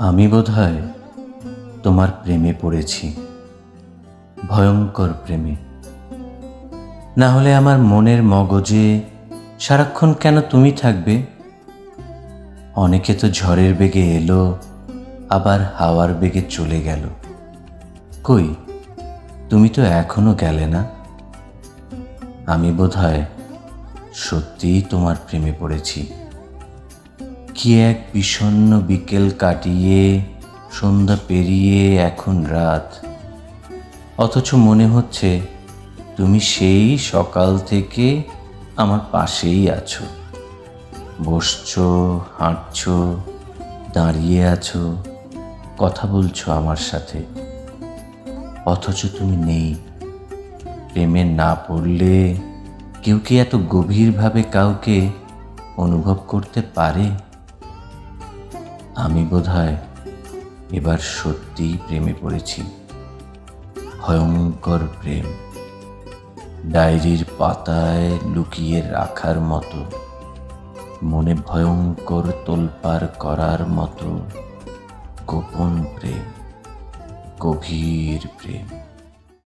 আমি বোধহয় তোমার প্রেমে পড়েছি। ভয়ঙ্কর প্রেমে। না হলে আমার মনের মগজে সারাক্ষণ কেন তুমি থাকবে? অনেকে তো ঝড়ের বেগে এলো, আবার হাওয়ার বেগে চলে গেল। কই, তুমি তো এখনও গেলে না? আমি বোধহয় সত্যিই তোমার প্রেমে পড়েছি। কি এক বিষণ্ণ বিকেল কাটিয়ে, সন্ধ্যা পেরিয়ে এখন রাত? অথচ মনে হচ্ছে তুমি সেই সকাল থেকে আমার পাশেই আছো। বসছো, হাঁটছো, দাঁড়িয়ে আছো, কথা বলছো আমার সাথে। অথচ তুমি নেই। প্রেমে না পড়লে কেউ কি এত গভীরভাবে কাউকে অনুভব করতে পারে? আমি বোধহয় এবার সত্যিই প্রেমে পড়েছি। ভয়ঙ্কর প্রেম। ডায়েরির পাতায় লুকিয়ে রাখার মতো। মনে ভয়ঙ্কর তোলপার করার মতো। গোপন প্রেম। গভীর প্রেম।